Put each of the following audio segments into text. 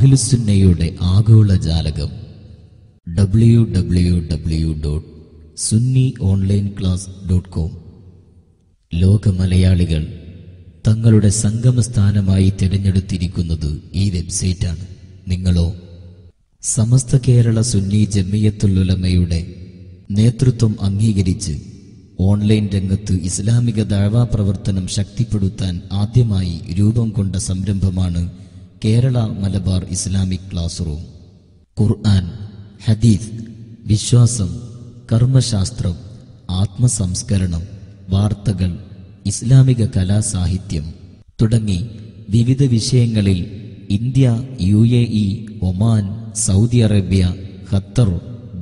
അഖിലുസുന്നയുടെ ആഗോള ജാലകം W W W dot Sunni online class dot com. ലോക മലയാളികൾ തങ്ങളുടെ സംഗമസ്ഥാനമായി തിരഞ്ഞെടുത്തിരിക്കുന്നത് ഈ വെബ്സൈറ്റാണ്. നിങ്ങളോ സമസ്ത കേരള സുന്നി ജമിയത്തുലുലമയുടെ നേതൃത്വം അംഗീകരിച്ച് ഓൺലൈൻ രംഗത്ത് ഇസ്ലാമിക ദാഴ്വാ പ്രവർത്തനം ശക്തിപ്പെടുത്താൻ ആദ്യമായി രൂപം കൊണ്ട സംരംഭമാണ് Kerala Malabar Islamic class room Quran ഹദീസ് വിശ്വാസം കർമ്മശാസ്ത്രം ആത്മസംസ്കരണം വാർത്തകൾ ഇസ്ലാമിക കലാസാഹിത്യം തുടങ്ങി വിവിധ വിഷയങ്ങളിൽ India U A E Oman Saudi Arabia Qatar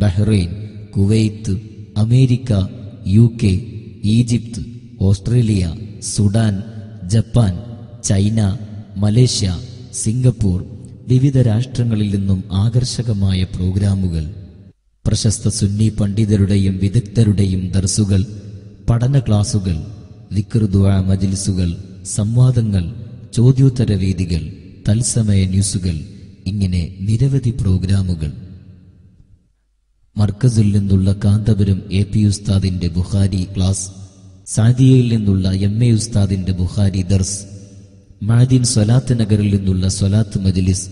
Bahrain Kuwait America U K Egypt Australia Sudan Japan China Malaysia Singapore വിവിധ രാഷ്ട്രങ്ങളിൽ നിന്നും ആകർഷകമായ പ്രോഗ്രാമുകൾ പ്രശസ്ത സുന്നി പണ്ഡിതരുടെയും വിദഗ്ധരുടെയും ദർസുകൾ പഠന ക്ലാസുകൾ വിക്രുദ്വ മജിൽസുകൾ സംവാദങ്ങൾ ചോദ്യോത്തര വേദികൾ തത്സമയ ന്യൂസുകൾ ഇങ്ങനെ നിരവധി പ്രോഗ്രാമുകൾ. മർക്കസിൽ നിന്നുള്ള കാന്തപുരം എ പി ഉസ്താദിന്റെ ബുഹാരി ക്ലാസ് സാദിയയിൽ നിന്നുള്ള എം എ ഉസ്താദിന്റെ ബുഹാരി ദർസ് മഹദീൻ സ്വലാത്ത് നഗറിൽ നിന്നുള്ള സ്വലാത്ത് മജലിസ്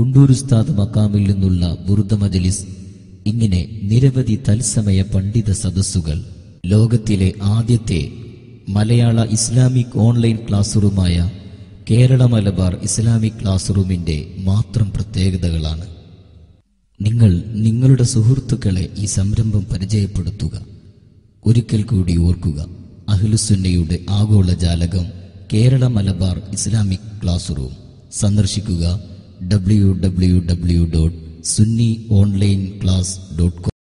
കുണ്ടൂർ ഉസ്താദ് മക്കാമിൽ നിന്നുള്ള ബുറുദ മജലിസ് ഇങ്ങനെ നിരവധി തത്സമയ പണ്ഡിത സദസ്സുകൾ ലോകത്തിലെ ആദ്യത്തെ മലയാള ഇസ്ലാമിക് ഓൺലൈൻ ക്ലാസ് റൂമായ കേരള മലബാർ ഇസ്ലാമിക് ക്ലാസ് റൂമിന്റെ മാത്രം പ്രത്യേകതകളാണ്. നിങ്ങൾ നിങ്ങളുടെ സുഹൃത്തുക്കളെ ഈ സംരംഭം പരിചയപ്പെടുത്തുക. ഒരിക്കൽ കൂടി ഓർക്കുക അഹിലുസുന്നയുടെ ആഗോള ജാലകം Kerala Malabar Islamic class room സന്ദർശിക്കുക. W W W dot Sunni online class dot